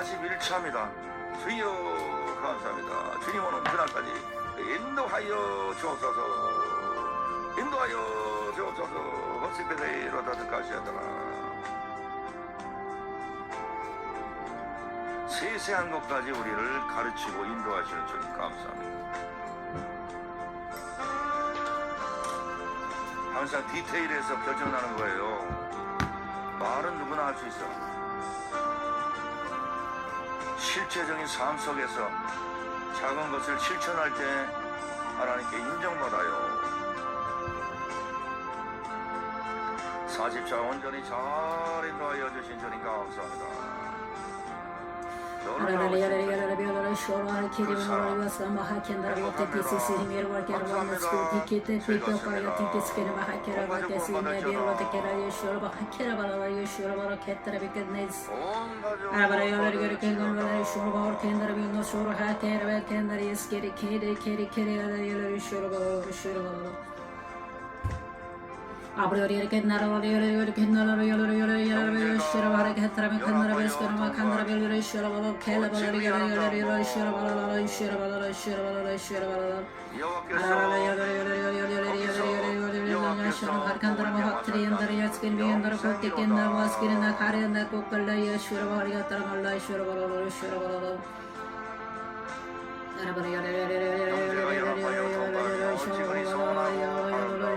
41차입니다. 주여 감사합니다. 주님 오는 그날까지 인도하여 주옵소서. 인도하여 주옵소서. 허스피데이로 다득하시더라. 세세한 것까지 우리를 가르치고 인도하시는 주님 감사합니다. 항상 디테일에서 결정나는 거예요. 말은 누구나 할 수 있어. 실제적인 삶 속에서 작은 것을 실천할 때 하나님께 인정받아요. 40차 온전히 잘 인도하여 주신 주님 감사합니다. Arara yarara yarara biyalara şora kerim var yasla var ker var nasıl dike de pika paya tike var kesi ne bir var kera yaşıyor maha kera var var yaşıyor var kettere bir kednez arara ha ter var kendar yes keri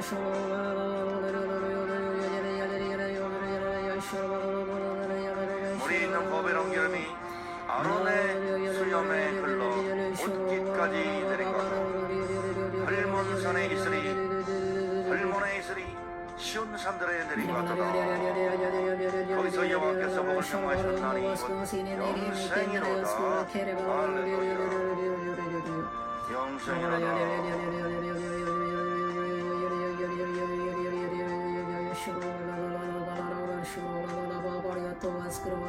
Şuralara 옮겨름이 아론의 수염에 흘러 옷깃까지 내리고 헐몬산에 있으리 헐몬에 있으리 시온 산들에 내리고 하더라 거기서 여호와께서 복을 명하셨나니 영생이로다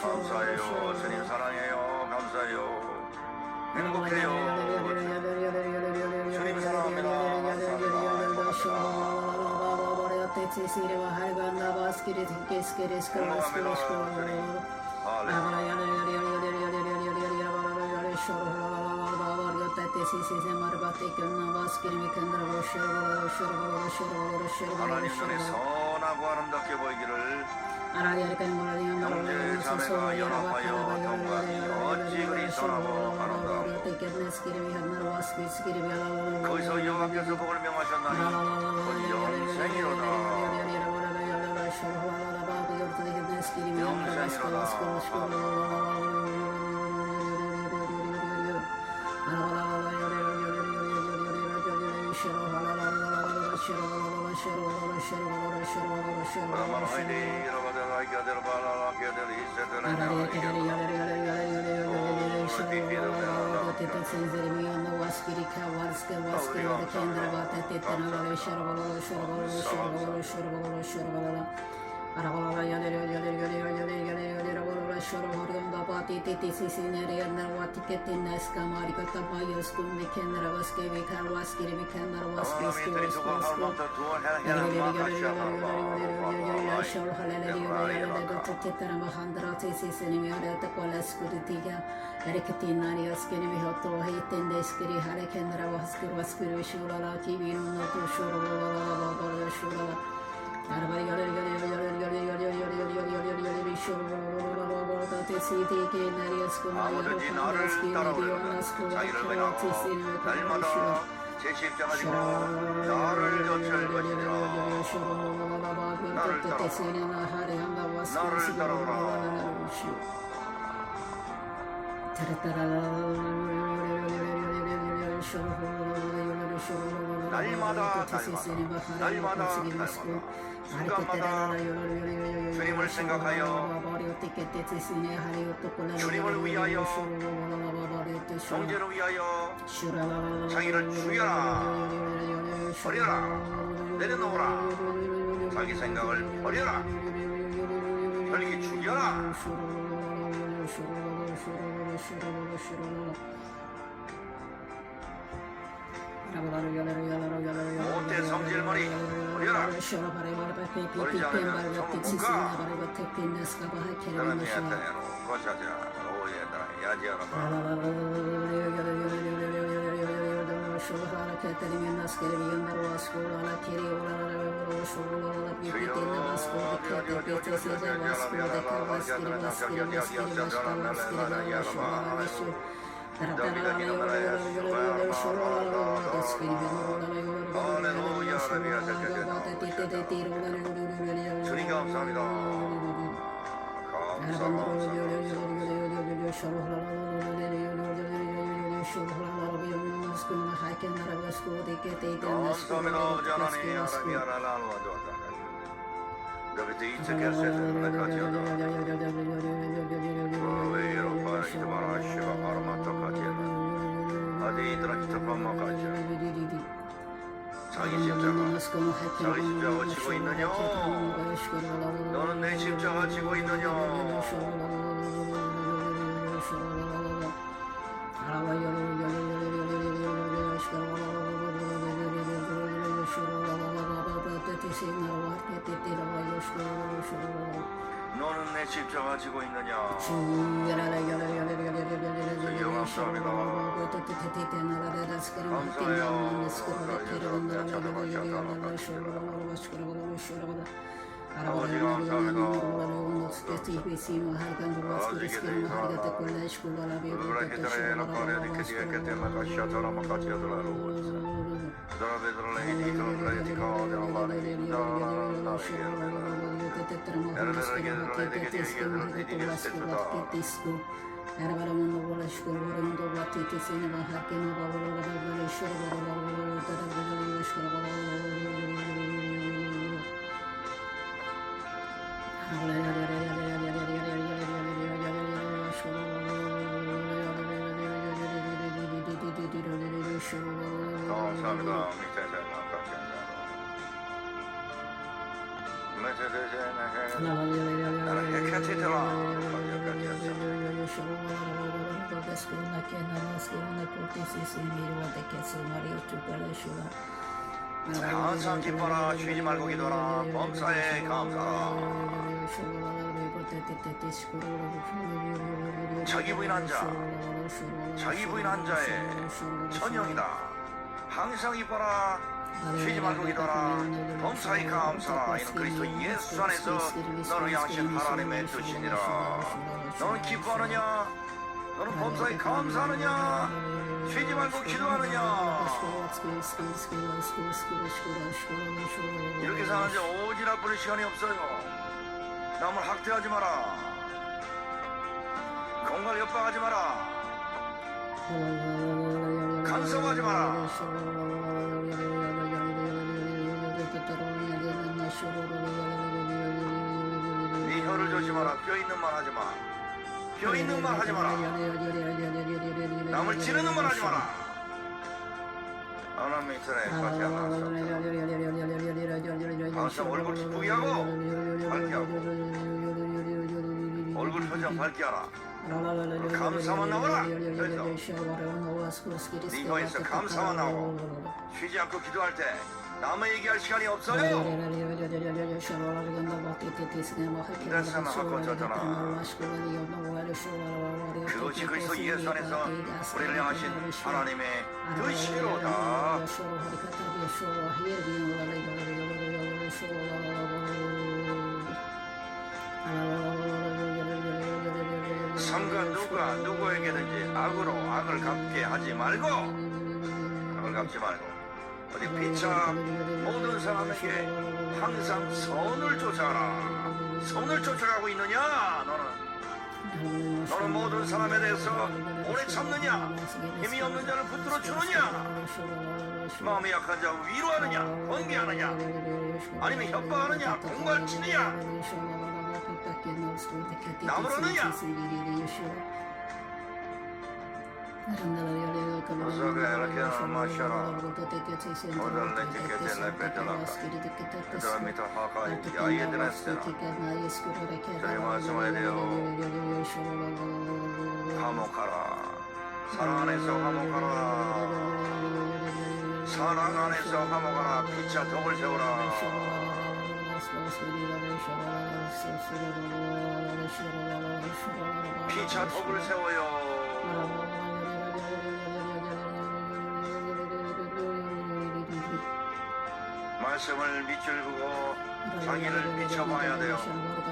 감사해요 주님 사랑해요 감사해요 행복해요 주님 사랑합니다 할렐루야 하나님 눈에 선하고 아름답게 보이기를 형제 자매가 연합하여 동거하니 어찌 그리 선하고 아름다워 거기서 여호와께서 복을 명하셨나니 거기 영생이로다 Şurbalara 브라마하이니 여러가들 아이가들 바라라게들 이세들 아마미들이 두고 하루마다 두어 해라는 아무든지 나를 따라오려면 자기를 그냥 날마다 제 십자가 지고 나를 좇을 것이니라 나를 따라 오라 날마다 날마다 날마다 순간마다 주님을 생각하여 주님을 위하여 형제를 위하여 자기를 죽여라 버려라 내려놓으라 자기 생각을 버려라 혈기 죽여라 못된 성질머리 버려라 버리지 않으면 천국가 너는 미안하네요 고차자 오예다 야지하라 주님 감사합니다 감사합니다 감사합니다 아버지 하나님 하나님 하나님 너희 이 밥먹가지. 자기 십자가 자기 십자가 지고 있느냐? 너는 내 십자가 지고 있느냐 medicino, larga ambulance, rischiano larga te college, con la via di te scena, la gloria di che che te la lasciata la macchia della rosa. Dove dove la edito, la edito, della varia, dalla la via della te tremo, rischiano che te scena, che te la scuola, che te scuola. Erbaramında bulaşık olurumda batı keseni ve herkene babalara babalara şurada babalara babalara babalara şurada babalara babalara 자기 부인한 자, 자기 부인한 자의 천영이다. 항상 기뻐라. 쉬지 말고 기도하라. 범사에 감사하라. 이는 그리스도 예수 안에서 너를 향하신 하나님의 뜻이니라. 너는 기뻐하느냐? 너는 범사에 감사하느냐? 쉬지 말고 기도하느냐? 이렇게 사는 자 오지랖 부릴 시간이 없어요 남을 학대하지 마라. 공갈 협박하지 마라. 간섭하지 마라. 네 혀를 조심하라. 뼈 있는 말 하지 마 뼈 있는 말 하지 마라. 남을 찌르는 말 하지 마라 얼굴 기쁘게 하고 밝게 하고 얼굴 표정 밝게 하라 감사만 나오라 그래서 네 혀에서 감사만 나오고 쉬지 않고 기도할 때 남의 얘기할 시간이 없어요. 그것이 그리스도 예수 안에서 우리를 향하신 하나님의 뜻이로다. 상가 누가 누구에게든지 악으로 악을 갚게 하지 말고 악을 갚지 말고 어디 피차 모든 사람에게 항상 선을 쫓아라 선을 쫓아가고 있느냐 너는 너는 모든 사람에 대해서 오래 참느냐? 힘이 없는 자를 붙들어 주느냐? 마음이 약한 자 위로하느냐? 번개하느냐? 아니면 협박하느냐? 공갈치느냐? 나무라느냐? 그다음에 더 하가 야예드나스나 저희 말씀에 대하여 화목하라 사랑 안에서 화목하라 사랑 안에서 화목하라 피차 덕을 세우라 피차 덕을 세워요 말씀을 밑줄 그고 자기를 비춰봐야 돼요.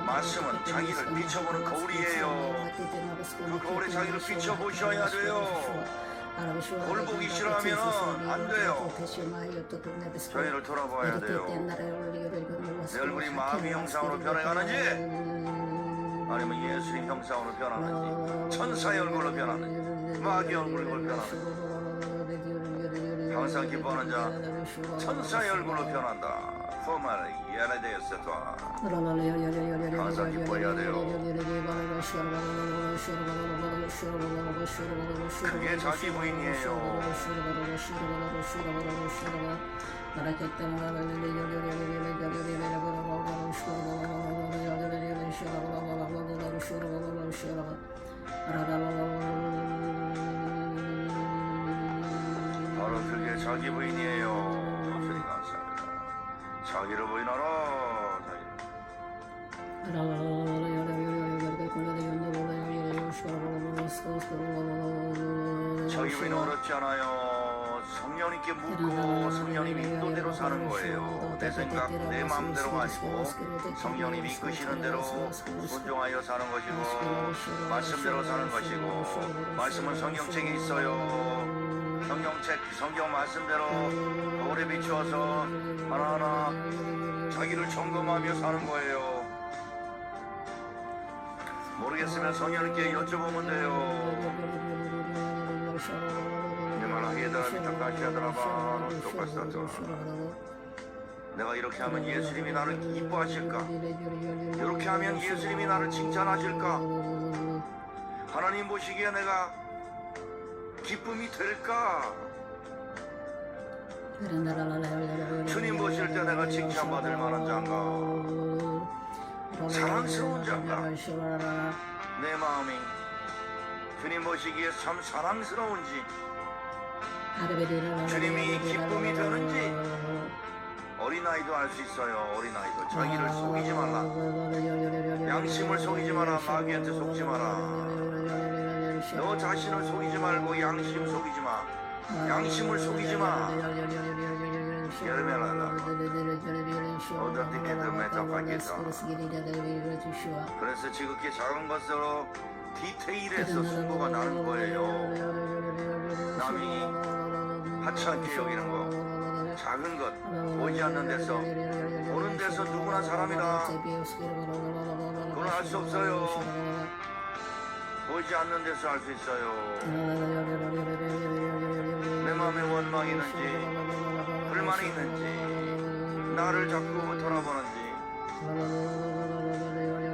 말씀은 자기를 비춰보는 거울이에요. 그 거울에 자기를 비춰보셔야 돼요. 보기 싫어하면 안 돼요. 저희를 돌아봐야 돼요. 내 얼굴이 마음의 형상으로 변해가는지 아니면 예수의 형상으로 변하는지 천사의 얼굴로 변하는지 마귀의 얼굴로 변하는지 항상 기뻐하는 자 천사의 얼굴로 변한다 포말 예레 되었어 항상 기뻐해야 돼요 그게 자기 부인이에요 바로 그게 자기 부인이에요. 주님 감사합니다 자기를 부인하라 자기를. 자기 부인은 어렵지 않아요. 성령님께 묻고 성령님이 인도대로 사는 거예요. 내 생각 내 마음대로 아니고 성령님이 이끄시는 대로 순종하여 사는 것이고 말씀대로 사는 것이고 말씀은 성경책에 있어요 성경책 성경 말씀대로 거울에 비추어서 하나하나 자기를 점검하며 사는 거예요 모르겠으면 성령님께 여쭤보면 돼요 내가 이렇게 하면 예수님이 나를 기뻐하실까? 이렇게 하면 예수님이 나를 칭찬하실까? 하나님 보시기에 내가 기쁨이 될까? 주님 보실 때 내가 칭찬받을 만한 자인가? 사랑스러운 자인가? 내 마음이 주님 보시기에 참 사랑스러운지 주님이 기쁨이 되는지 어린아이도 알 수 있어요 어린아이도 자기를 속이지 말라 양심을 속이지 마라 마귀한테 속지 마라 너 자신을 속이지 말고 양심 속이지 마 양심을 속이지 마 그래서 지극히 작은 것으로 디테일에서 승부가 나는 거예요 남이 하찮게 여기는 거 작은 것 보이지 않는 데서 보는 데서 누구나 사람이다 그건 알 수 없어요 보이지 않는 데서 알 수 있어요. 내 마음에 원망이 있는지 불만이 있는지 나를 자꾸 돌아보는지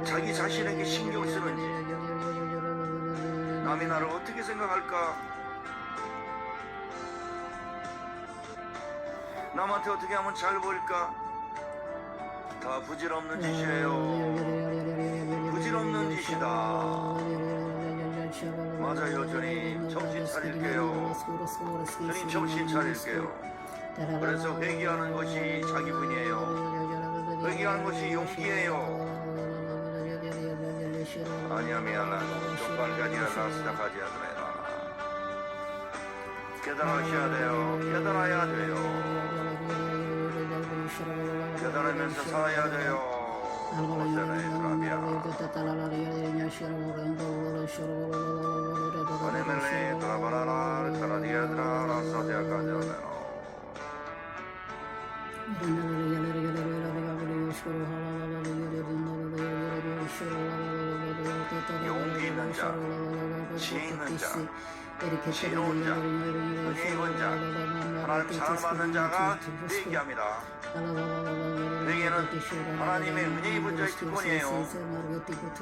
자기 자신에게 신경 쓰는지 남이 나를 어떻게 생각할까? 남한테 어떻게 하면 잘 보일까? 다 부질없는 짓이에요. 부질없는 짓이다 맞아요 주님 정신 차릴게요. 주님 정신 차릴게요. 그래서 회개하는 것이 자기 분이에요. 회개하는 것이 용기예요. 아니야미야나 쪽발가지야나 시작하지야드레나 깨달으셔야 돼요. 깨달아야 돼요. 깨달으면서 살아야 돼요 오세네 드라비아 오네멜레 드라바라라 카라디아드라 라소디아까지오네노 용기 있는 자, 지혜 있는 자, 지혜로운 자, 은혜 입은 자, 하나님 사랑받는 자가 되게 합니다. 회개는 하나님의 은혜 입은 자의 특권이에요.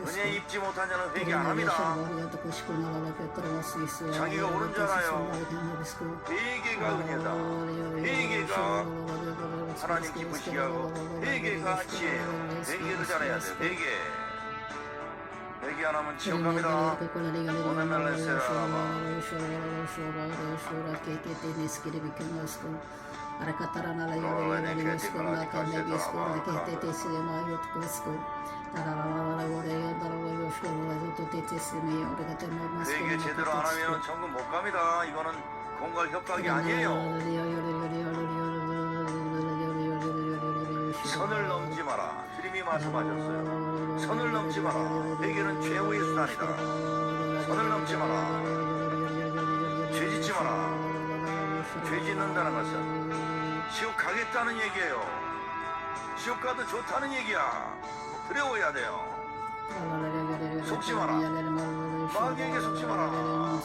은혜 입지 못한 자는 회개 안 합니다. 자기가 옳은 줄 알아요. 회개가 은혜다. 회개가 하나님 기쁘시게 하고 회개가 지혜예요. 회개를 잘해야 돼요. 회개. 회개 안 하면 지옥 갑니다. 회개 제대로 안 하면 천국 못 갑니다. 이거는 공갈 협박이 아니에요. 선을 넘지 마라. 주님이 말씀하셨어요. 선을 넘지 마라. 회개는 최후의 수단이다. 선을 넘지 마라. 죄 짓지 마라. 죄 짓는다는 것은 지옥 가겠다는 얘기예요. 지옥 가도 좋다는 얘기야. 두려워야 돼요. 속지 마라. 마귀에게 속지 마라.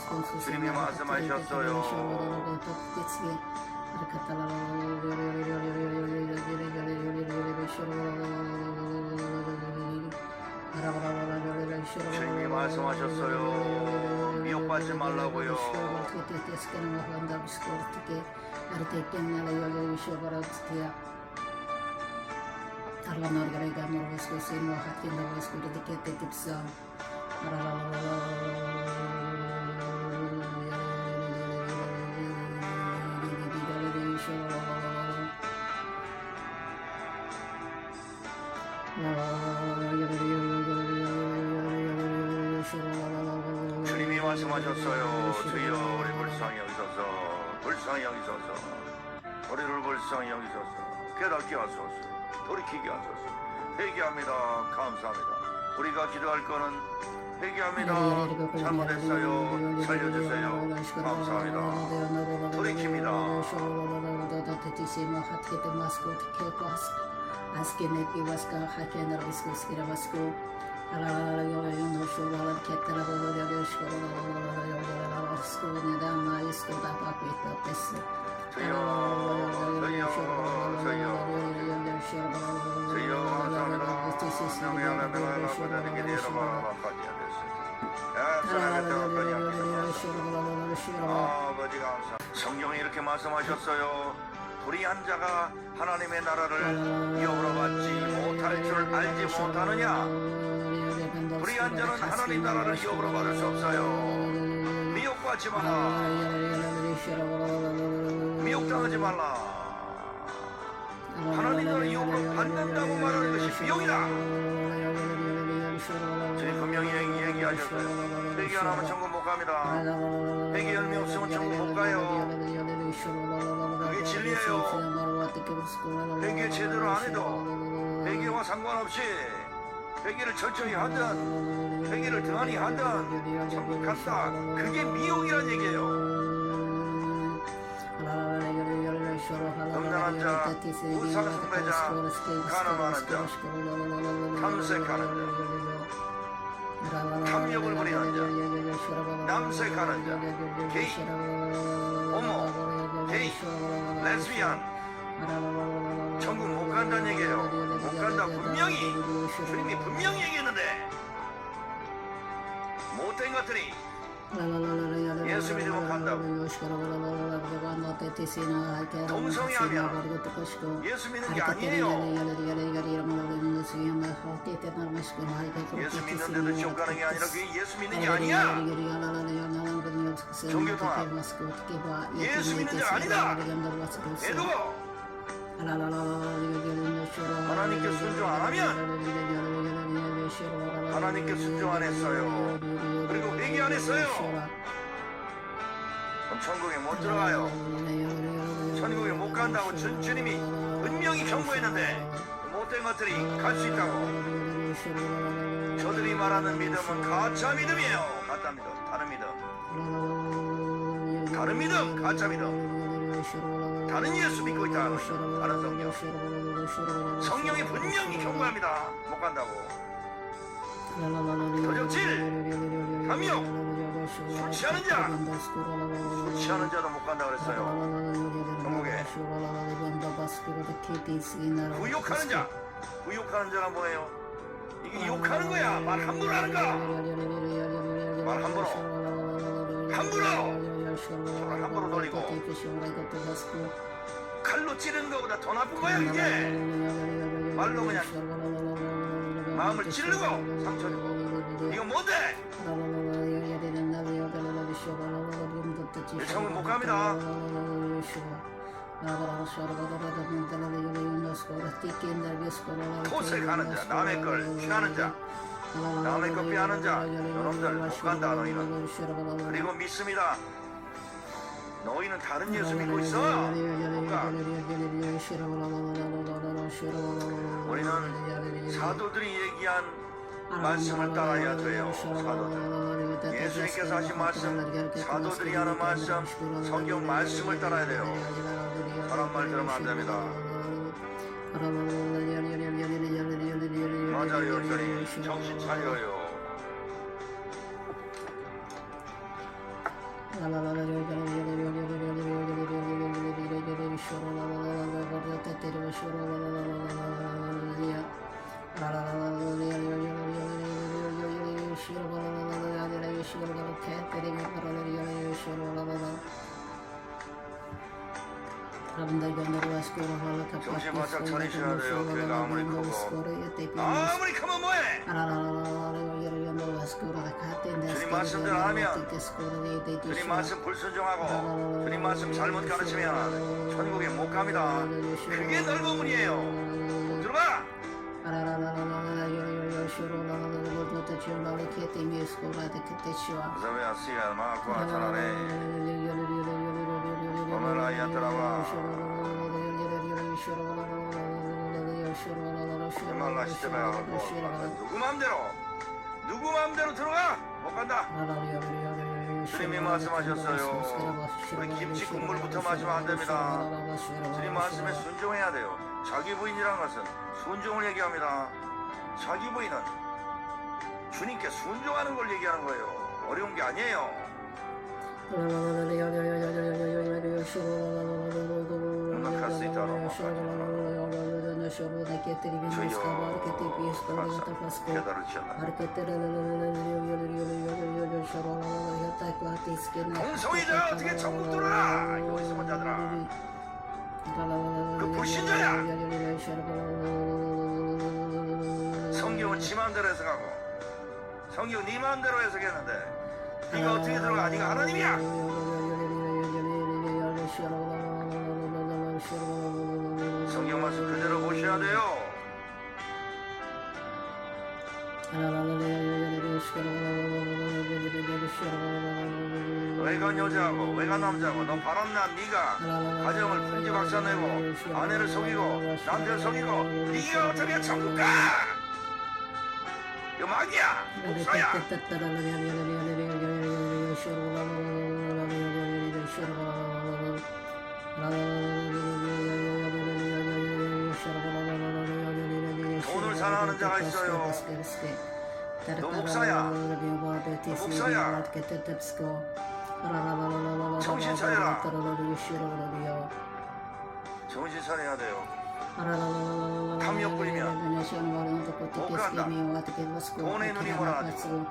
주님이 말씀하셨어요. 주님이 말씀하셨어요. 미혹받지 말라고요. 주님이 돌이키게 하소서. 회개합니다. 감사합니다. 우리가 기도할 거는 회개합니다. 잘못했어요. 살려주세요. 감사합니다. 돌이킵니다. 주여, 주여, 주여. 주여 감사합니다. 명예 하나 명하나 그대에게 내려봐 바까지 아버지 감사. 성경에 이렇게 말씀하셨어요. 불이 한 자가 하나님의 나라를 이어받지 못할 줄 알지 못하느냐? 불이 한 자는 하나님 나라를 이어받을 받을 수 없어요. 미혹받지 마라. 미혹당하지 말라. 하나님 나라 이어로 받는다고 말하는 것이 미혹이다. 주님 분명히 얘기- 얘기하셨어요. 회개 안 하면 천국 못 갑니다. 회개 열매 없으면 천국 못 가요. 그게 진리예요. 회개 제대로 안 해도 회개와 상관없이 회개를 철저히 하든 회개를 등한히 하든 천국 간다. 그게 미혹이란 얘기예요. 음란한 자, 우상 숭배자, 가늠하는 자, 탐색하는 탐욕을 부리는 자, 남색하는 자, 게이, 호모, 게이, 레즈비안, 천국 못 간다는 얘기예요. 못 간다 분명히 주님이 분명히 얘기했는데 못된 것들이 예수 믿으면 간다고. 동성애하면 예수 믿는 게 아니에요. 예수 믿는데도 지옥 가는 게 아니라 그게 예수 믿는 게 아니야. 종교 통합. 예수 믿는 자 아니다. 애도 하나님께 순종 안 하면 하나님께 순종 안 했어요. 그리고 회개 안 했어요. 그럼 천국에 못 들어가요. 천국에 못 간다고 주, 주님이 분명히 경고했는데 못된 것들이 갈 수 있다고. 저들이 말하는 믿음은 가짜 믿음이에요. 가짜 믿음, 다른 믿음. 다른 믿음, 가짜 믿음. 다른 예수 믿고 있다. 다른 성경. 성령이 분명히 경고합니다. 못 간다고. 도적질! 탐욕, 술 취하는 자, 술 취하는 자도 못 간다 그랬어요. 감옥에. 구욕하는 자, 구욕하는 자가 뭐예요? 이게 욕하는 거야. 말 함부로 하는 거. 말 함부로. 함부로. 손을 함부로 돌리고. 칼로 찌르는 것보다 더 나쁜 거야 이게. 말로 그냥 마음을 찌르고 상처 주고. 이거 뭔데? 일성은 못 갑니다. 톳을 가는 자, 남의 걸 취하는 자, 남의 것 빼앗는 자, 여러분들 못 간다 너희는. 그리고 믿습니다. 너희는 다른 예수 믿고 있어. 못 가. 우리는 사도들이 얘기한 말씀을 따라야 돼요. 사도들. 예수님께서 하신 말씀, 사도들이 하는 말씀, 성경 말씀을 따라야 돼요. 사람 말 들으면 안 됩니다. 맞아요, 열전이 정신 차려요. 정신 바짝 차리셔야 돼요. 교회가 아무리 크고. 아무리 크면 뭐해? 주님 말씀대로 하면 주님 말씀 불순종하고 주님 말씀 잘못 가르치면 천국에 못 갑니다. 그게 넓은 문이에요. 들어봐. 누구 맘대로 누구 맘대로 들어가 못 간다. 주님이 말씀하셨어요. 우리 김치 국물부터 마시면 안 됩니다. 주님 말씀에 순종해야 돼요. 자기 부인이란 것은 순종을 얘기합니다. 자기 부인은 주님께 순종하는 걸 얘기하는 거예요. 어려운 게 아니에요. 깨달을 지어라. 동성애자 어떻게 천국 들어라 여기 있으면 자들아. 그 불신자야 성경은 지 마음대로 해석하고 성경 네 마음대로 해석했는데 네가 어떻게 들어가? 네가 하나님이야. 여자하고 외간 남자하고 너 바람난 네가 가정을 풍지 박살내고 아내를 속이고 남자를 속이고 네가 어떻게 천국 가? 이거 막이야 목사야 돈을 사랑하는 자가 있어요. 너 목사야. 너 목사야. 정신 차려라. 정신 차려야 돼요 탐욕 부리면 못 간다. 돈의 눈이 몰아가지고.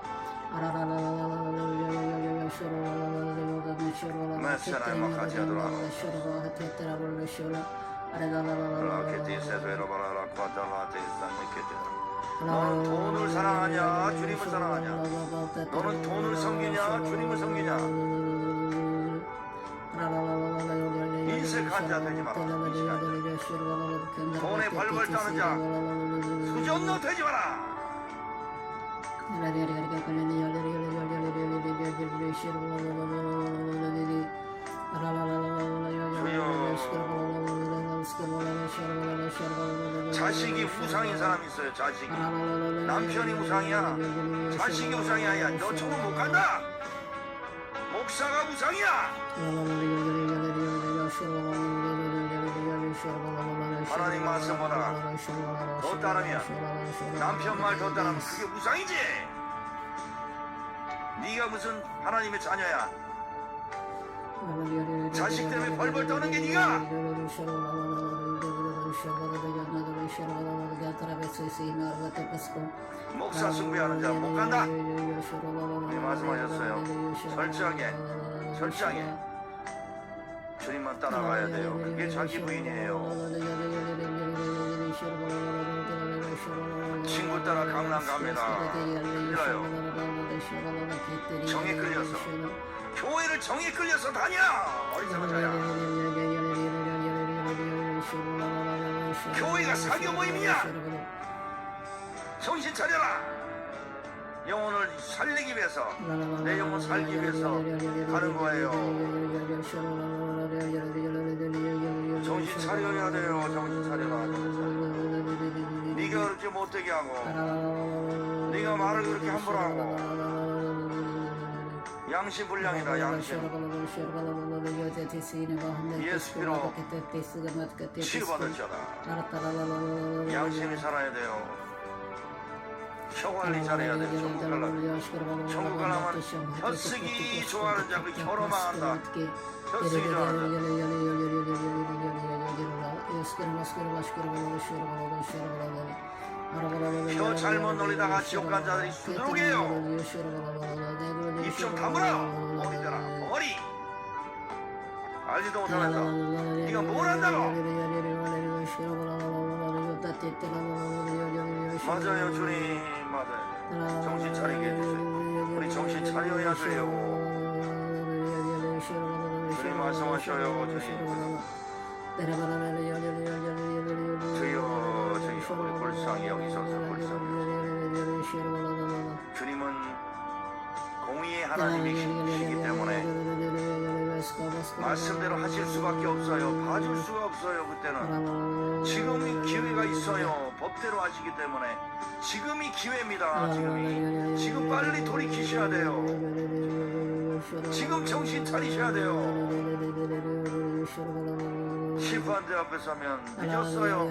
라케티 세베로 바라라 과달라테 산메케테 너는 돈을 사랑하냐 주님을 사랑하냐 너는 돈을 섬기냐 주님을 섬기냐 인색한 자 되지 마라 인색한 자 돈에 벌벌 떠는 자. 수전노 되지 마라. 자식이 우상인 사람이 있어요 자식이. 남편이 우상이야. 자식이 우상이 아니야. 너 천국 못 간다 목사가 우상이야 하나님 말씀보다 더 따르면 남편 말 더 따르면 그게 우상이지 네가 무슨 하나님의 자녀야? 자식 때문에 벌벌 떠는 게 네가! 목사 숭배하는 자 못 간다. 네, 말씀하셨어요. 철저하게, 철저하게. 주님만 따라가야 돼요. 그게 자기 부인이에요. 친구 따라 강남 갑니다. 힘들어요. 정에 끌려서. 교회를 정에 끌려서 다녀. 어리석은 자야. 교회가 사교 모임이야. 정신 차려라. 영혼을 살리기 위해서 내 영혼 살기 위해서 가는 거예요. 정신 차려야 돼요. 정신 차려라. 네가 그렇게 못되게 하고 네가 말을 그렇게 함부로 하고 양심 불량이다 양심 예수로 치료받을지어다 양심이 살아야 돼요 혀 관리 잘해야 돼요 천국 가려면 천국 가려면 혀쓰기 좋아하는 자그 혀로만 한다 혀쓰기 좋아하는 자 혀 잘못 놀리다가 지옥 간 자들이 수두룩해요. 입 좀 다물어. 머리잖아 머리. 알지도 못하면서 네가 뭘 한다고? 맞아요 주님. 맞아요. 정신 차리게 해주세요. 우리 정신 차려야 돼요. 주님 말씀하셔요 주님. 주여 우리 불쌍히 여기소서 불쌍히 주님은 공의의 하나님이시기 때문에 말씀대로 하실 수밖에 없어요 봐줄 수가 없어요 그때는 지금이 기회가 있어요 법대로 하시기 때문에 지금이 기회입니다 지금이 지금 빨리 돌이키셔야 돼요 지금 정신 차리셔야 돼요 심판대 앞에 서면 늦었어요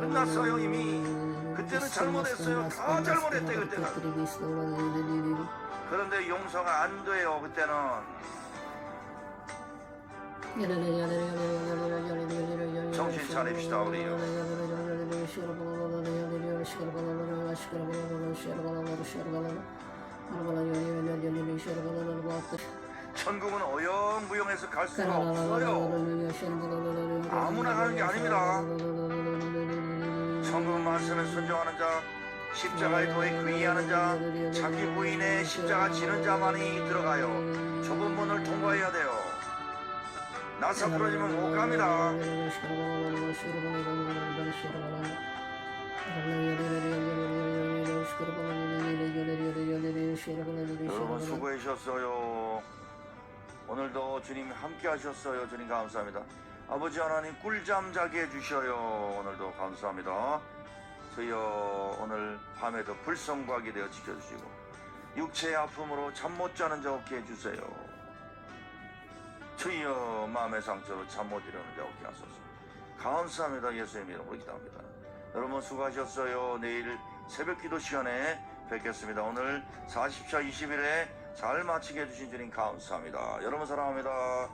끝났어요 이미 그때는 잘못했어요 다 잘못했대 그때는 그런데 용서가 안 돼요 그때는 정신 차립시다, 우리요. 천국은 어영부영해서 갈 수가 없어요 아무나 가는 게 아닙니다 천국 말씀에 순종하는 자 십자가의 도에 귀의하는 자 자기 부인의 십자가 지는 자만이 들어가요 좁은 문을 통과해야 돼요 나사 부러지면 못 갑니다 여러분 수고하셨어요 오늘도 주님 함께 하셨어요. 주님 감사합니다. 아버지 하나님 꿀잠 자게 해주셔요. 오늘도 감사합니다. 주여 오늘 밤에도 불성과하게 되어 지켜주시고 육체의 아픔으로 잠 못 자는 자 없게 해주세요. 주여 마음의 상처로 잠 못 이루는 자 없게 하소서. 감사합니다. 예수님 이름으로 기도합니다. 여러분 수고하셨어요. 내일 새벽 기도 시간에 뵙겠습니다. 오늘 40차 20일에 잘 마치게 해주신 주님 감사합니다. 여러분 사랑합니다